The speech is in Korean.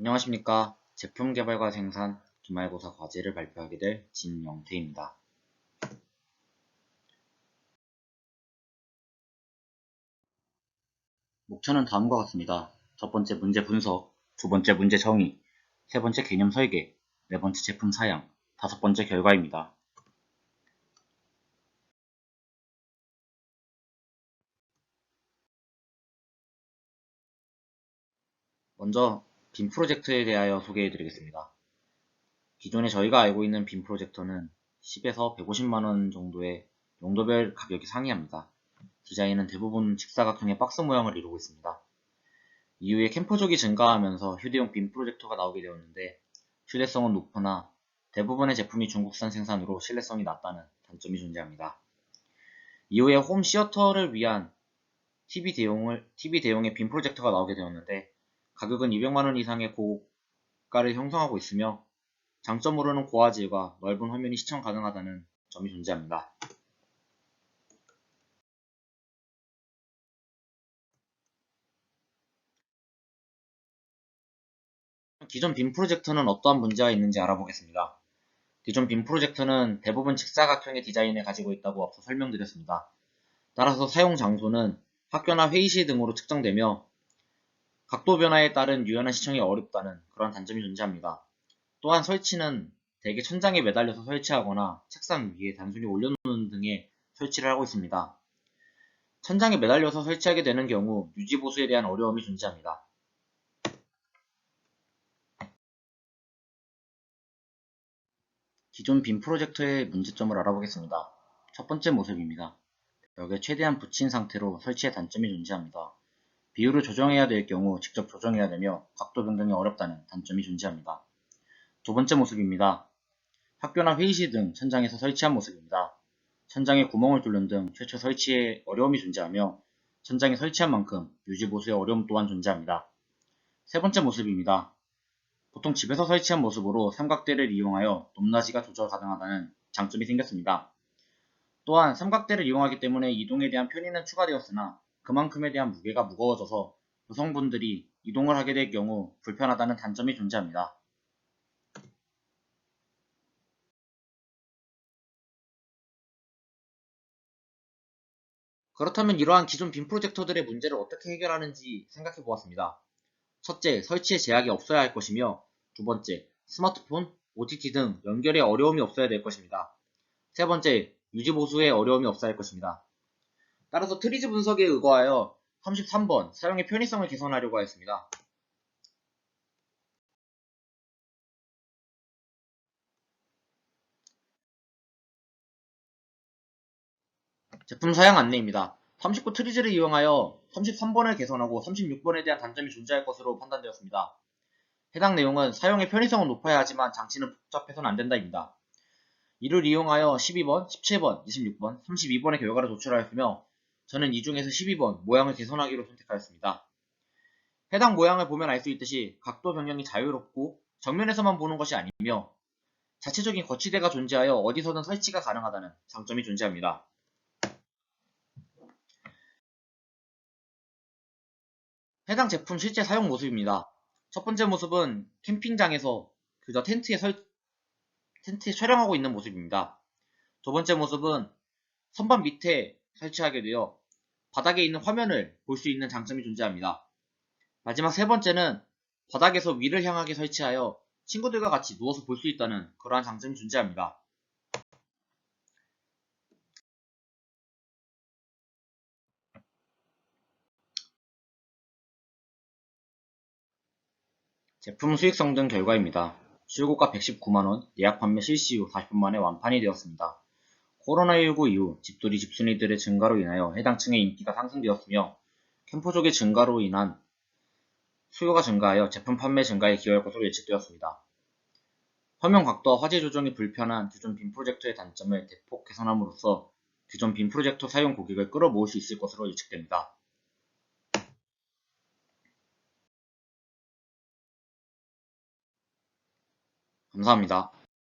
안녕하십니까. 제품 개발과 생산, 기말고사 과제를 발표하게 될 진영태입니다. 목차는 다음과 같습니다. 첫 번째 문제 분석, 두 번째 문제 정의, 세 번째 개념 설계, 네 번째 제품 사양, 다섯 번째 결과입니다. 먼저 빔 프로젝트에 대하여 소개해 드리겠습니다. 기존에 저희가 알고 있는 빔 프로젝터는 10에서 150만원 정도의 용도별 가격이 상이합니다. 디자인은 대부분 직사각형의 박스 모양을 이루고 있습니다. 이후에 캠퍼족이 증가하면서 휴대용 빔 프로젝터가 나오게 되었는데 휴대성은 높으나 대부분의 제품이 중국산 생산으로 신뢰성이 낮다는 단점이 존재합니다. 이후에 홈 시어터를 위한 TV 대용을, TV 대용의 빔 프로젝터가 나오게 되었는데 가격은 200만원 이상의 고가를 형성하고 있으며 장점으로는 고화질과 넓은 화면이 시청 가능하다는 점이 존재합니다. 기존 빔 프로젝터는 어떠한 문제가 있는지 알아보겠습니다. 기존 빔 프로젝터는 대부분 직사각형의 디자인을 가지고 있다고 앞서 설명드렸습니다. 따라서 사용 장소는 학교나 회의실 등으로 측정되며 각도 변화에 따른 유연한 시청이 어렵다는 그런 단점이 존재합니다. 또한 설치는 대개 천장에 매달려서 설치하거나 책상 위에 단순히 올려놓는 등의 설치를 하고 있습니다. 천장에 매달려서 설치하게 되는 경우 유지보수에 대한 어려움이 존재합니다. 기존 빔 프로젝터의 문제점을 알아보겠습니다. 첫 번째 모습입니다. 벽에 최대한 붙인 상태로 설치의 단점이 존재합니다. 비율을 조정해야 될 경우 직접 조정해야 되며 각도 변경이 어렵다는 단점이 존재합니다. 두 번째 모습입니다. 학교나 회의실 등 천장에서 설치한 모습입니다. 천장에 구멍을 뚫는 등 최초 설치에 어려움이 존재하며 천장에 설치한 만큼 유지보수에 어려움 또한 존재합니다. 세 번째 모습입니다. 보통 집에서 설치한 모습으로 삼각대를 이용하여 높낮이가 조절 가능하다는 장점이 생겼습니다. 또한 삼각대를 이용하기 때문에 이동에 대한 편의는 추가되었으나 그만큼에 대한 무게가 무거워져서 여성분들이 이동을 하게 될 경우 불편하다는 단점이 존재합니다. 그렇다면 이러한 기존 빔 프로젝터들의 문제를 어떻게 해결하는지 생각해 보았습니다. 첫째, 설치에 제약이 없어야 할 것이며 두 번째, 스마트폰, OTT 등 연결에 어려움이 없어야 될 것입니다. 세 번째, 유지보수에 어려움이 없어야 할 것입니다. 따라서 트리즈 분석에 의거하여 33번 사용의 편의성을 개선하려고 하였습니다. 제품 사양 안내입니다. 39 트리즈를 이용하여 33번을 개선하고 36번에 대한 단점이 존재할 것으로 판단되었습니다. 해당 내용은 사용의 편의성은 높아야 하지만 장치는 복잡해서는 안된다입니다. 이를 이용하여 12번, 17번, 26번, 32번의 결과를 도출하였으며 저는 이 중에서 12번 모양을 개선하기로 선택하였습니다. 해당 모양을 보면 알 수 있듯이 각도 변경이 자유롭고 정면에서만 보는 것이 아니며 자체적인 거치대가 존재하여 어디서든 설치가 가능하다는 장점이 존재합니다. 해당 제품 실제 사용 모습입니다. 첫 번째 모습은 캠핑장에서 그저 텐트에 설, 텐트에 촬영하고 있는 모습입니다. 두 번째 모습은 선반 밑에 설치하게 되어 바닥에 있는 화면을 볼 수 있는 장점이 존재합니다. 마지막 세 번째는 바닥에서 위를 향하게 설치하여 친구들과 같이 누워서 볼 수 있다는 그러한 장점이 존재합니다. 제품 수익성 등 결과입니다. 출고가 119만원, 예약 판매 실시 후 40분 만에 완판이 되었습니다. 코로나19 이후 집돌이 집순이들의 증가로 인하여 해당 층의 인기가 상승되었으며 캠퍼족의 증가로 인한 수요가 증가하여 제품 판매 증가에 기여할 것으로 예측되었습니다. 화면 각도와 화질 조정이 불편한 기존 빔 프로젝터의 단점을 대폭 개선함으로써 기존 빔 프로젝터 사용 고객을 끌어모을 수 있을 것으로 예측됩니다. 감사합니다.